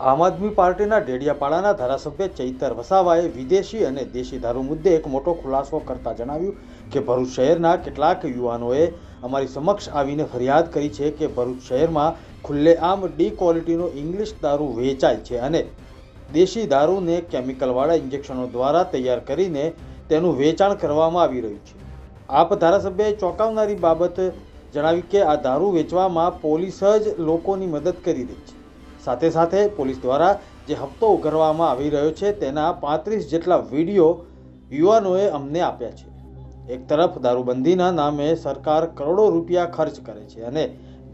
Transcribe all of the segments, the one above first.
આમ આદમી પાર્ટીના ઢેડિયાપાડાના ધારાસભ્ય ચૈતર વસાવાએ વિદેશી અને દેશી દારૂ મુદ્દે એક મોટો ખુલાસો કરતા જણાવ્યું કે ભરૂચ શહેરના કેટલાક યુવાનોએ અમારી સમક્ષ આવીને ફરિયાદ કરી છે કે ભરૂચ શહેરમાં ખુલ્લેઆમ ડી ક્વોલિટીનો ઇંગ્લિશ દારૂ વેચાય છે અને દેશી દારૂને કેમિકલવાળા ઇન્જેક્શનો દ્વારા તૈયાર કરીને તેનું વેચાણ કરવામાં આવી રહ્યું છે. આપ ધારાસભ્યએ ચોંકાવનારી બાબત જણાવી કે આ દારૂ વેચવામાં પોલીસ જ લોકોની મદદ કરી રહી છે. સાથે સાથે પોલીસ દ્વારા જે હપ્તો ઉઘરવામાં આવી રહ્યો છે, તેના પાંત્રીસ જેટલા વીડિયો યુવાનોએ અમને આપ્યા છે. એક તરફ દારૂબંધીના નામે સરકાર કરોડો રૂપિયા ખર્ચ કરે છે અને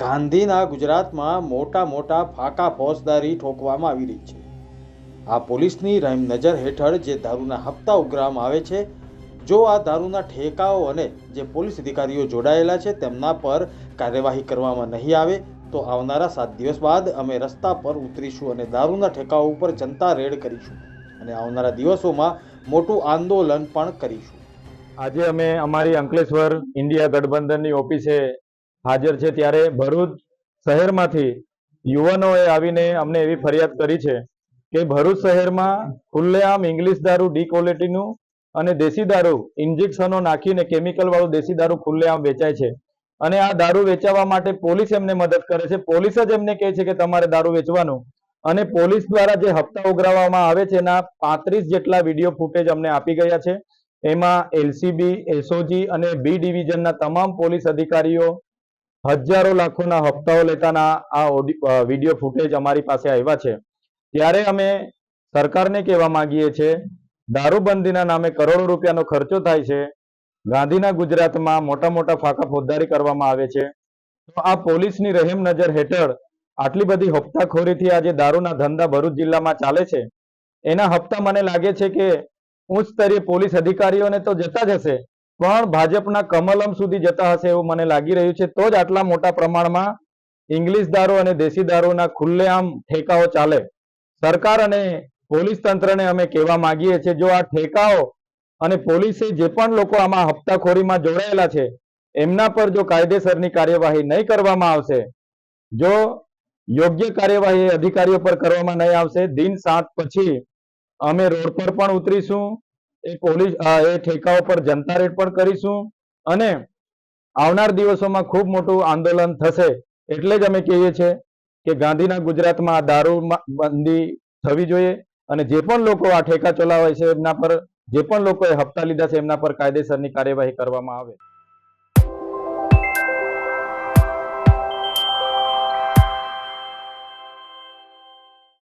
ગાંધીના ગુજરાતમાં મોટા મોટા ફાકા ફોજદારી ઠોકવામાં આવી રહી છે. આ પોલીસની રહીમ નજર હેઠળ જે દારૂના હપ્તા ઉઘરાવવામાં આવે છે, જો આ દારૂના ઠેકાઓ અને જે પોલીસ અધિકારીઓ જોડાયેલા છે, તેમના પર કાર્યવાહી કરવામાં નહીં આવે તો આવનારા સાત દિવસ બાદ અમે રસ્તા પર ઉતરીશું અને દારૂના ઠેકાઓ ઉપર જનતા રેડ કરીશું અને આવનારા દિવસોમાં મોટું આંદોલન પણ કરીશું. આજે અમે અમારી અંકલેશ્વર ઇન્ડિયા ગઠબંધનની ઓફિસે હાજર છે ત્યારે ભરૂચ શહેરમાંથી યુવાનોએ આવીને અમને એવી ફરિયાદ કરી છે કે ભરૂચ શહેરમાં ખુલ્લેઆમ ઇંગ્લિશ દારૂ ડી ક્વોલિટીનું અને દેશી દારૂ ઇન્જેક્શનો નાખીને કેમિકલ વાળું દેશી દારૂ ખુલ્લેઆમ વેચાય છે. અને આ દારૂ વેચાવા માટે પોલીસ એમને મદદ કરે છે. પોલીસ જ એમને કહે છે કે તમારે દારૂ વેચવાનું. અને પોલીસ દ્વારા જે હપ્તા ઉઘરાવવામાં આવે છે, એના પાંત્રીસ જેટલા વીડિયો ફૂટેજ અમને આપી ગયા છે. એમાં એલસીબી, એસઓજી અને બી ડિવિઝનના તમામ પોલીસ અધિકારીઓ હજારો લાખોના હપ્તાઓ લેતાના આ વીડિયો ફૂટેજ અમારી પાસે આવ્યા છે. ત્યારે અમે સરકારને કહેવા માંગીએ છીએ, દારૂબંધીના નામે કરોડો રૂપિયાનો ખર્ચો થાય છે. ગાંધીના ગુજરાતમાં મોટા મોટા ફાંકા ફોજદારી કરવામાં આવે છે. તો આ પોલીસની રહેમ નજર હેઠળ આટલી બધી હપ્તાખોરીથી આજે દારૂના ધંધા ભરૂચ જિલ્લામાં ચાલે છે, એના હપ્તા મને લાગે છે કે ઉચ્ચ સ્તરીય પોલીસ અધિકારીઓને તો જતા જ હશે, પણ ભાજપના કમલમ સુધી જતા હશે એવું મને લાગી રહ્યું છે. તો જ આટલા મોટા પ્રમાણમાં ઇંગ્લિશ દારૂ અને દેશી દારૂના ખુલ્લેઆમ ઠેકાઓ ચાલે. સરકાર અને પોલીસ તંત્રને અમે કહેવા માંગીએ છીએ, જો આ ઠેકાઓ અને પોલીસે જે પણ લોકો આમાં હપ્તાખોરીમાં જોડાયેલા છે, એમના પર જો કાયદેસરની કાર્યવાહી નહીં કરવામાં આવશે, જો યોગ્ય કાર્યવાહી અધિકારીઓ પર કરવામાં નહીં આવશે, દિન સાત પછી અમે રોડ પર પણ ઉતરીશું, એ પોલીસ એ ઠેકાઓ પર જનતા રેડ પણ કરીશું અને આવનાર દિવસોમાં ખૂબ મોટું આંદોલન થશે, એટલે જ અમે કહીએ છીએ કે ગાંધીના ગુજરાતમાં દારૂ બંધી થવી જોઈએ. અને જે પણ લોકો આ ઠેકા ચલાવે છે એમના પર, જે પણ લોકોએ હપ્તા લીધા છે એમના પર કાયદેસરની કાર્યવાહી કરવામાં આવે.